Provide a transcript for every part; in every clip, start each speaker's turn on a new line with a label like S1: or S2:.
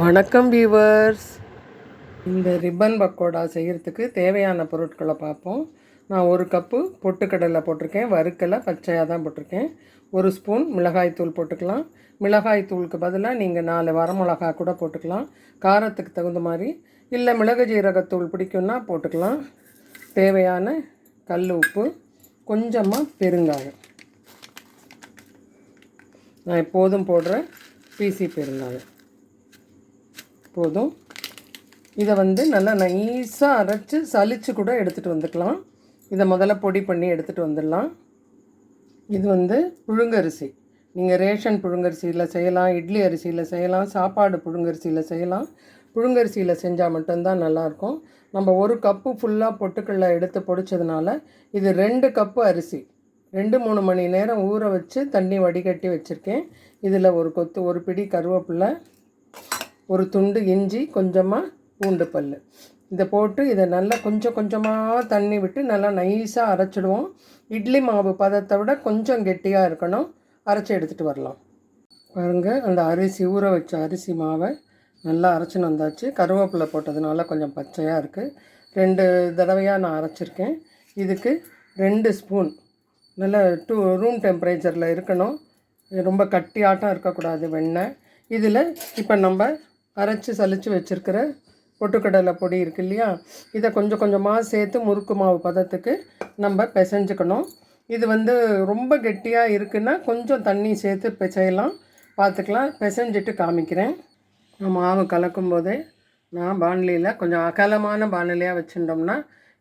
S1: வணக்கம் வியூவர்ஸ் இந்த ரிப்பன் பக்கோடா செய்கிறதுக்கு தேவையான பொருட்களை பார்ப்போம். நான் ஒரு கப்பு பொட்டுக்கடலை போட்டிருக்கேன். வறுக்கலை பச்சையாக தான் போட்டிருக்கேன். ஒரு ஸ்பூன் மிளகாய்த்தூள் போட்டுக்கலாம். மிளகாய்த்தூளுக்கு பதிலாக நீங்கள் நாலு வரமிளகா கூட போட்டுக்கலாம். காரத்துக்கு தகுந்த மாதிரி. இல்லை மிளகு ஜீரகத்தூள் பிடிக்கும்னா போட்டுக்கலாம். தேவையான கல் உப்பு கொஞ்சமாக பெருங்காயம். நான் எப்போதும் போடுற பிசி பெருங்காயம். போதும். இதை வந்து நல்லா நைஸாக அரைச்சி சளிச்சு கூட எடுத்துகிட்டு வந்துக்கலாம். இதை முதல்ல பொடி பண்ணி எடுத்துகிட்டு வந்துடலாம். இது வந்து புழுங்கரிசி நீங்கள் ரேஷன் புழுங்கரிசியில் செய்யலாம் இட்லி அரிசியில் செய்யலாம் சாப்பாடு புழுங்கரிசியில் செய்யலாம். புழுங்கரிசியில் செஞ்சால் மட்டும்தான் நல்லாயிருக்கும். நம்ம ஒரு கப்பு ஃபுல்லாக பொட்டுக்கடலை எடுத்து பொடிச்சதுனால இது ரெண்டு கப்பு அரிசி. ரெண்டு மூணு மணி நேரம் ஊற வச்சு தண்ணி வடிகட்டி வச்சுருக்கேன். இதில் ஒரு கொத்து ஒரு பிடி கருவேப்பில்லை ஒரு துண்டு இஞ்சி கொஞ்சமாக பூண்டு பல் இதை போட்டு இதை நல்லா கொஞ்சம் கொஞ்சமாக தண்ணி விட்டு நல்லா நைஸாக அரைச்சிடுவோம். இட்லி மாவு பதத்தை விட கொஞ்சம் கெட்டியாக இருக்கணும். அரைச்சி எடுத்துகிட்டு வரலாம். பாருங்கள் அந்த அரிசி ஊற வச்ச அரிசி மாவை நல்லா அரைச்சின்னு வந்தாச்சு. கருவேப்பிலை போட்டதுனால கொஞ்சம் பச்சையாக இருக்குது ரெண்டு தடவையாக நான் அரைச்சிருக்கேன். இதுக்கு ரெண்டு ஸ்பூன். நல்லா டூ ரூம் டெம்பரேச்சரில் இருக்கணும். ரொம்ப கட்டியாட்டம் இருக்கக்கூடாது வெண்ணெய். இதில் இப்போ நம்ம அரைச்சி சலித்து வச்சுருக்கிற பொட்டுக்கடலை பொடி இருக்கு இல்லையா? இதை கொஞ்சம் கொஞ்சமாக சேர்த்து முறுக்கு மாவு பதத்துக்கு நம்ம பிசைஞ்சுக்கணும். இது வந்து ரொம்ப கெட்டியாக இருக்குன்னா கொஞ்சம் தண்ணி சேர்த்து பிசையலாம். பார்த்துக்கலாம். பிசைஞ்சிட்டு காமிக்கிறேன். மாவு கலக்கும் போதே நான் பாண்லியில் கொஞ்சம் அகலமான பானலியாக வச்சுட்டோம்னா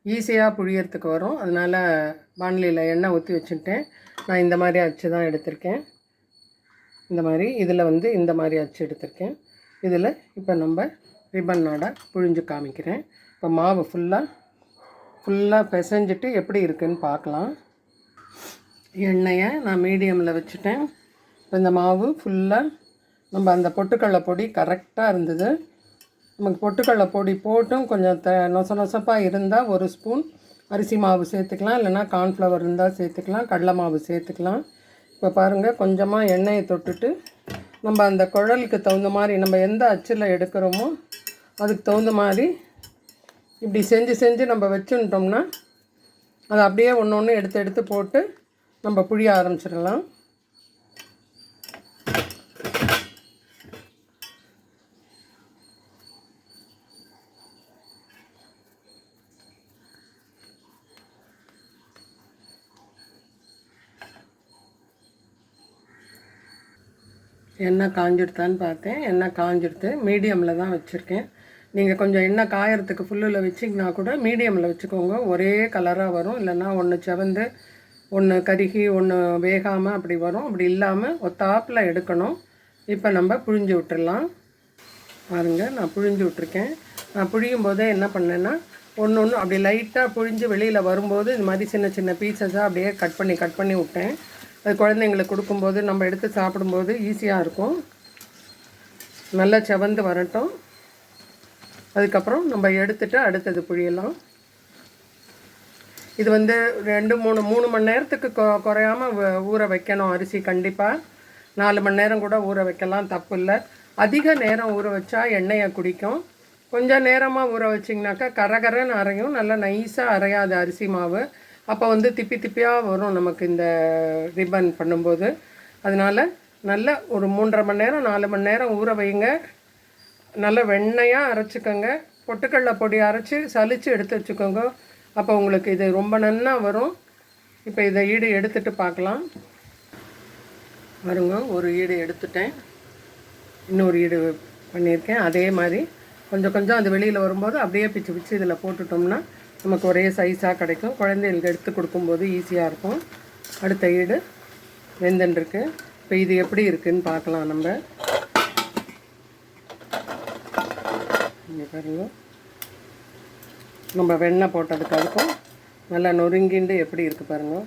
S1: ஈஸியாக புழியறதுக்கு வரும். அதனால் பாண்லியில் எண்ணெய் ஊற்றி வச்சுட்டேன். நான் இந்த மாதிரி அச்சு தான் எடுத்திருக்கேன். இந்த மாதிரி இதில் வந்து இந்த மாதிரி அச்சு எடுத்திருக்கேன். இதில் இப்போ நம்ம ரிப்பன் புழிஞ்சு காமிக்கிறேன். இப்போ மாவு ஃபுல்லாக ஃபுல்லாக பிசைஞ்சிட்டு எப்படி இருக்குதுன்னு பார்க்கலாம். எண்ணெயை நான் மீடியமில் வச்சுட்டேன். இப்போ இந்த மாவு ஃபுல்லாக நம்ம அந்த பொட்டுக்கடலை பொடி கரெக்டாக இருந்தது. நமக்கு பொட்டுக்கடலை பொடி போட்டும் கொஞ்சம் த நொச நொசப்பாக இருந்தால் ஒரு ஸ்பூன் அரிசி மாவு சேர்த்துக்கலாம். இல்லைனா கார்ன்ஃப்ளவர் இருந்தால் சேர்த்துக்கலாம். கடலை மாவு சேர்த்துக்கலாம். இப்போ பாருங்கள் கொஞ்சமாக எண்ணெயை தொட்டுட்டு நம்ம அந்த குழலுக்கு தகுந்த மாதிரி நம்ம எந்த அச்சில் எடுக்கிறோமோ அதுக்கு தகுந்த மாதிரி இப்படி செஞ்சு செஞ்சு நம்ம வச்சுட்டோம்னா அதை அப்படியே ஒன்று ஒன்று எடுத்து எடுத்து போட்டு நம்ம புழிய ஆரம்பிச்சிடலாம். எண்ணெய் காஞ்சிடுதான்னு பார்த்தேன். எண்ணெய் காஞ்சிடுது மீடியமில் தான் வச்சுருக்கேன். நீங்கள் கொஞ்சம் எண்ணெய் காயறதுக்கு ஃபுல்லில் வச்சிங்கன்னா கூட மீடியமில் வச்சுக்கோங்க. ஒரே கலராக வரும். இல்லைன்னா ஒன்று செவந்து ஒன்று கருகி ஒன்று வேகாமல் அப்படி வரும். அப்படி இல்லாமல் ஒத்தாப்பில் எடுக்கணும். இப்போ நம்ம புழிஞ்சு விட்டுடலாம் பாருங்கள் நான் புழிஞ்சு விட்ருக்கேன் நான் புழியும் போதே என்ன பண்ணேன்னா ஒன்று ஒன்று அப்படி லைட்டாக புழிஞ்சு வெளியில் வரும்போது இது மாதிரி சின்ன சின்ன பீசஸாக அப்படியே கட் பண்ணி கட் பண்ணி விட்டேன். அது குழந்தைங்களுக்கு கொடுக்கும்போது நம்ம எடுத்து சாப்பிடும்போது ஈஸியாக இருக்கும். நல்லா செவந்து வரட்டும். அதுக்கப்புறம் நம்ம எடுத்துகிட்டு அடுத்தது புழியலாம். இது வந்து ரெண்டு மூணு மூணு மணி நேரத்துக்கு கொ குறையாமல் ஊற வைக்கணும் அரிசி கண்டிப்பாக நாலு மணி நேரம் கூட ஊற வைக்கலாம் தப்பு இல்லை அதிக நேரம் ஊற வச்சா எண்ணெயை குடிக்கும். கொஞ்சம் நேரமாக ஊற வச்சிங்கனாக்கா கரகரன்னு அரையும். நல்லா நைஸாக அரையாது அரிசி மாவு. அப்போ வந்து திப்பி திப்பியாக வரும் நமக்கு இந்த ரிப்பன் பண்ணும்போது. அதனால் நல்ல ஒரு மூன்றரை மணி நேரம் நாலு மணி நேரம் ஊற வைங்க. நல்ல வெண்ணையாக அரைச்சிக்கோங்க. பொட்டுக்கடலை பொடி அரைச்சி சலித்து எடுத்து வச்சுக்கோங்க. அப்போ உங்களுக்கு இது ரொம்ப நன்னா வரும். இப்போ இதை ஈடு எடுத்துகிட்டு பார்க்கலாம். வருங்க ஒரு ஈடு எடுத்துட்டேன். இன்னொரு ஈடு பண்ணியிருக்கேன். அதே மாதிரி கொஞ்சம் கொஞ்சம் அது வெளியில் வரும்போது அப்படியே பிச்சு பிச்சு இதில் போட்டுட்டோம்னா நமக்கு ஒரே சைஸாக கிடைக்கும். குழந்தைகளுக்கு எடுத்து கொடுக்கும்போது ஈஸியாக இருக்கும். அடுத்த ஈடு வெந்தன்றிருக்கு இப்போ இது எப்படி இருக்குதுன்னு பார்க்கலாம் நம்ம. இங்கே நம்ம வெண்ணெய் போட்டதுக்கு அதுக்கும் நல்லா நொறுங்கிண்டு எப்படி இருக்குது பாருங்கள்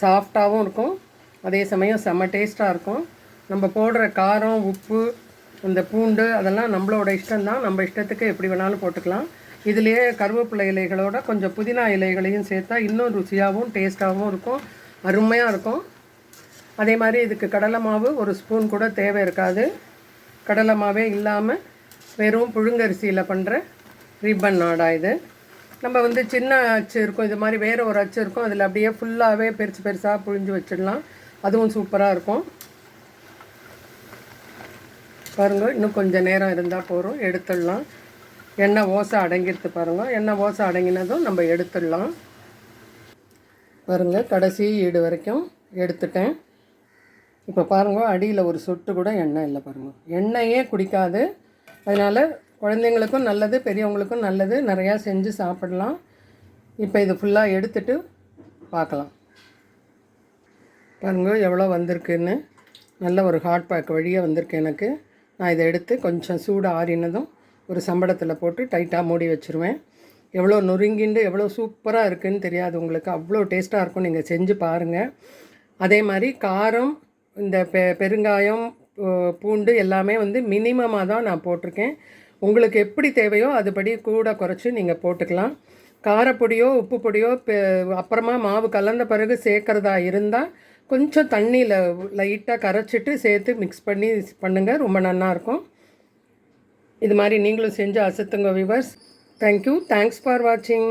S1: சாஃப்டாகவும் இருக்கும். அதே சமயம் செம்ம டேஸ்ட்டாக இருக்கும். நம்ம போடுற காரம் உப்பு இந்த பூண்டு அதெல்லாம் நம்மளோட இஷ்டம்தான். நம்ம இஷ்டத்துக்கு எப்படி வேணாலும் போட்டுக்கலாம். இதுலேயே கருவேப்பிலை இலைகளோட கொஞ்சம் புதினா இலைகளையும் சேர்த்தா இன்னும் ருசியாகவும் டேஸ்ட்டாகவும் இருக்கும். அருமையாக இருக்கும். அதே மாதிரி இதுக்கு கடலை மாவு ஒரு ஸ்பூன் கூட தேவை இருக்காது. கடலை மாவே இல்லாமல் வெறும் புழுங்கரிசியில் பண்ணுற ரிப்பன் நாடா இது. நம்ம வந்து சின்ன அச்சு இருக்கும். இது மாதிரி வேறு ஒரு அச்சு இருக்கும். அதில் அப்படியே ஃபுல்லாகவே பெருசு பெருசாக புழிஞ்சு வச்சிடலாம். அதுவும் சூப்பராக இருக்கும். பாருங்கள் இன்னும் கொஞ்சம் நேரம் இருந்தால் போகிறோம் எடுத்துடலாம். எண்ணெய் ஓசை அடங்கிடுது பாருங்கள் எண்ணெய் ஓசை அடங்கினதும் நம்ம எடுத்துடலாம். பாருங்கள் கடைசி ஈடு வரைக்கும் எடுத்துட்டேன். இப்போ பாருங்கள் அடியில் ஒரு சொட்டு கூட எண்ணெய் இல்லை பாருங்கள் எண்ணெயே குடிக்காது. அதனால் குழந்தைங்களுக்கும் நல்லது பெரியவங்களுக்கும் நல்லது நிறையா செஞ்சு சாப்பிடலாம். இப்போ இது ஃபுல்லாக எடுத்துட்டு பார்க்கலாம். பாருங்கள் எவ்வளோ வந்திருக்குன்னு. நல்ல ஒரு ஹாட் பேக் வழியாக வந்திருக்கு எனக்கு. நான் இதை எடுத்து கொஞ்சம் சூடு ஆறினதும் ஒரு சம்பளத்தில் போட்டு டைட்டாக மூடி வச்சுருவேன். எவ்வளோ நொறுங்கிண்டு எவ்வளோ சூப்பராக இருக்குதுன்னு தெரியாது உங்களுக்கு. அவ்வளோ டேஸ்ட்டாக இருக்கும் நீங்கள் செஞ்சு பாருங்கள் அதே மாதிரி காரம் இந்த பெ பெருங்காயம் பூண்டு எல்லாமே வந்து மினிமமாக தான் நான் போட்டிருக்கேன். உங்களுக்கு எப்படி தேவையோ அதுபடி கூட குறைச்சி நீங்கள் போட்டுக்கலாம். காரப்பொடியோ உப்பு பொடியோ அப்புறமா மாவு கலந்த பிறகு சேர்க்குறதா இருந்தால் கொஞ்சம் தண்ணியில் லைட்டாக கரைச்சிட்டு சேர்த்து மிக்ஸ் பண்ணி பண்ணுங்கள் ரொம்ப நல்லாயிருக்கும் இது மாதிரி நீங்களும் செஞ்சு அசத்துங்க viewers thank you thanks for வாட்சிங்